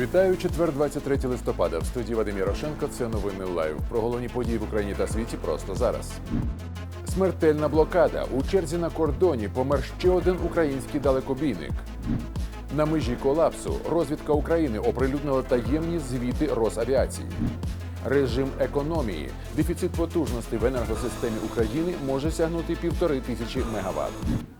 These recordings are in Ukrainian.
Вітаю четвер, 23 листопада. В студії Вадим Ярошенко. Це новини лайв. Про головні події в Україні та світі просто зараз. Смертельна блокада. У черзі на кордоні помер ще один український далекобійник. На межі колапсу розвідка України оприлюднила таємні звіти Росавіації. Режим економії. Дефіцит потужностей в енергосистемі України може сягнути півтори тисячі мегаватт.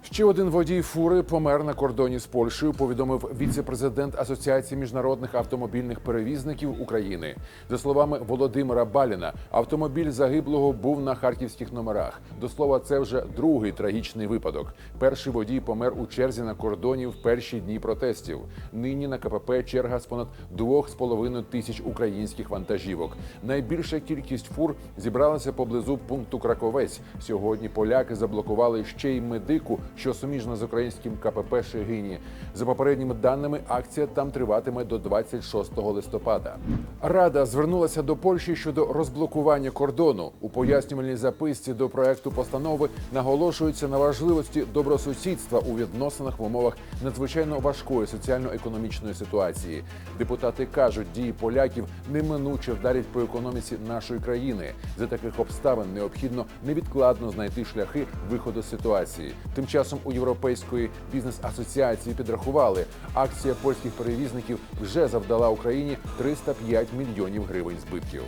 Ще один водій фури помер на кордоні з Польщею. Повідомив віце-президент Асоціації міжнародних автомобільних перевізників України. За словами Володимира Баліна, автомобіль загиблого був на харківських номерах. До слова, це вже другий трагічний випадок. Перший водій помер у черзі на кордоні в перші дні протестів. Нині на КПП черга з понад 2,5 тисяч українських вантажівок. Найбільша кількість фур зібралася поблизу пункту Краковець. Сьогодні поляки заблокували ще й медику, що суміжна з українським КПП Шегині. За попередніми даними, акція там триватиме до 26 листопада. Рада звернулася до Польщі щодо розблокування кордону. У пояснювальній записці до проекту постанови наголошується на важливості добросусідства у відносинах в умовах надзвичайно важкої соціально-економічної ситуації. Депутати кажуть, дії поляків неминуче вдарять по економіці нашої країни. За таких обставин необхідно невідкладно знайти шляхи виходу з ситуації. Тим часом у Європейської бізнес-асоціації підрахували, акція польських перевізників вже завдала Україні 305 мільйонів гривень збитків.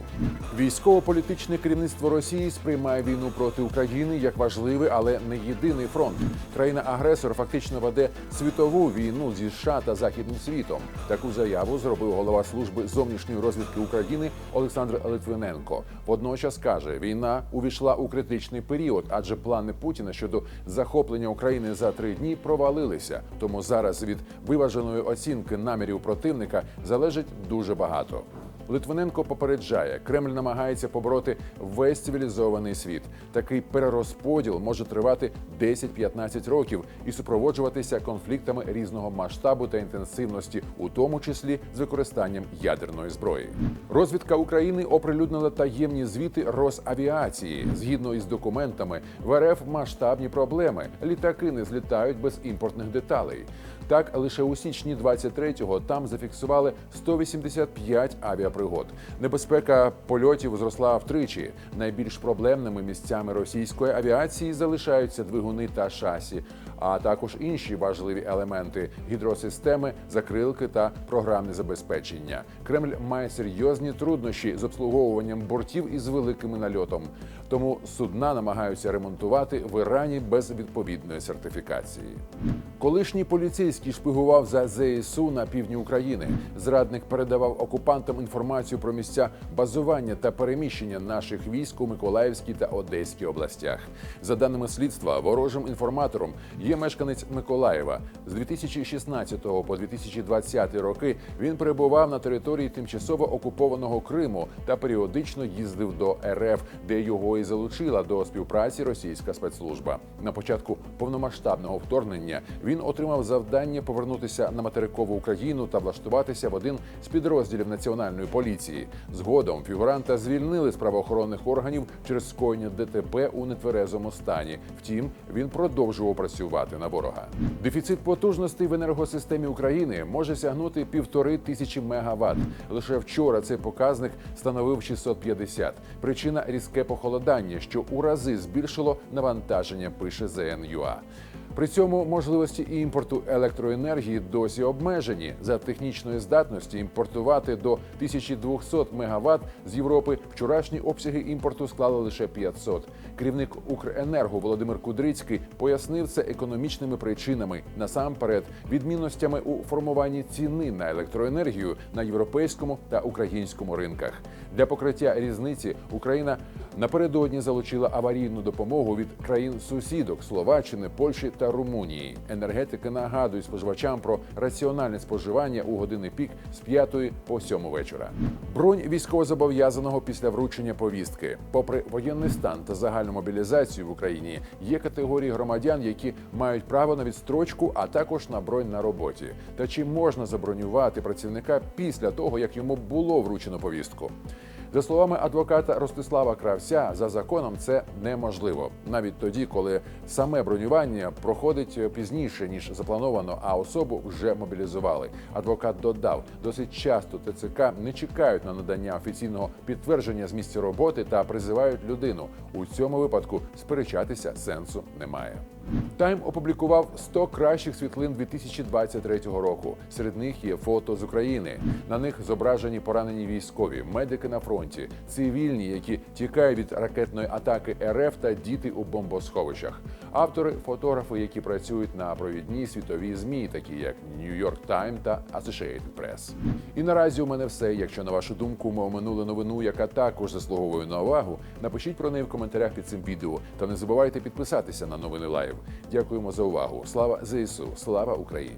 Військово-політичне керівництво Росії сприймає війну проти України як важливий, але не єдиний фронт. Країна-агресор фактично веде світову війну зі США та західним світом. Таку заяву зробив голова служби зовнішньої розвідки України Олександр Литвиненко. Водночас каже, війна увійшла у критичний період, адже плани Путіна щодо захоплення України за три дні провалилися. Тому зараз від виваженої оцінки намірів противника залежить дуже багато. Литвиненко попереджає, Кремль намагається побороти весь цивілізований світ. Такий перерозподіл може тривати 10-15 років і супроводжуватися конфліктами різного масштабу та інтенсивності, у тому числі з використанням ядерної зброї. Розвідка України оприлюднила таємні звіти Росавіації. Згідно із документами, в РФ масштабні проблеми. Літаки не злітають без імпортних деталей. Так, лише у січні 23-го там зафіксували 185 авіапригод. Небезпека польотів зросла втричі. Найбільш проблемними місцями російської авіації залишаються двигуни та шасі, а також інші важливі елементи гідросистеми, закрилки та програмне забезпечення. Кремль має серйозні труднощі з обслуговуванням бортів із великим нальотом. Тому судна намагаються ремонтувати в Ірані без відповідної сертифікації. Колишній поліцейський шпигував за ЗСУ на півдні України. Зрадник передавав окупантам інформацію про місця базування та переміщення наших військ у Миколаївській та Одеській областях. За даними слідства, ворожим інформатором є мешканець Миколаєва. З 2016 по 2020 роки він перебував на території тимчасово окупованого Криму та періодично їздив до РФ, де його і залучила до співпраці російська спецслужба. На початку повномасштабного вторгнення він отримав завдання повернутися на материкову Україну та влаштуватися в один з підрозділів національної поліції. Згодом фігуранта звільнили з правоохоронних органів через скоєння ДТП у нетверезому стані. Втім, він продовжував працювати на ворога. Дефіцит потужностей в енергосистемі України може сягнути півтори тисячі мегаватт. Лише вчора цей показник становив 650. Причина різке похолодання, що у рази збільшило навантаження. Пише ЗНЮА. При цьому можливості імпорту електроенергії досі обмежені. За технічної здатності імпортувати до 1200 МВт з Європи вчорашні обсяги імпорту склали лише 500. Керівник Укренерго Володимир Кудрицький пояснив це економічними причинами, насамперед відмінностями у формуванні ціни на електроенергію на європейському та українському ринках. Для покриття різниці Україна напередодні залучила аварійну допомогу від країн сусідок Словаччини, Польщі та Румунії. Енергетики нагадують споживачам про раціональне споживання у години пік з 5 по 7 вечора. Бронь військовозобов'язаного після вручення повістки. Попри воєнний стан та загальну мобілізацію в Україні, є категорії громадян, які мають право на відстрочку, а також на бронь на роботі. Та чи можна забронювати працівника після того, як йому було вручено повістку? За словами адвоката Ростислава Кравця, за законом це неможливо, навіть тоді, коли саме бронювання проходить пізніше ніж заплановано, а особу вже мобілізували. Адвокат додав, досить часто ТЦК не чекають на надання офіційного підтвердження з місця роботи та призивають людину. У цьому випадку сперечатися сенсу немає. Тайм опублікував 100 кращих світлин 2023 року. Серед них є фото з України. На них зображені поранені військові, медики на фронті, цивільні, які тікають від ракетної атаки РФ та діти у бомбосховищах. Автори фотографи, які працюють на провідній світовій змі, такі як New York Times та Associated Press. І наразі у мене все. Якщо на вашу думку ми оминули новину, яка також заслуговує на увагу, напишіть про неї в коментарях під цим відео. Та не забувайте підписатися на новини Лайв. Дякуємо за увагу. Слава ЗСУ! Слава Україні!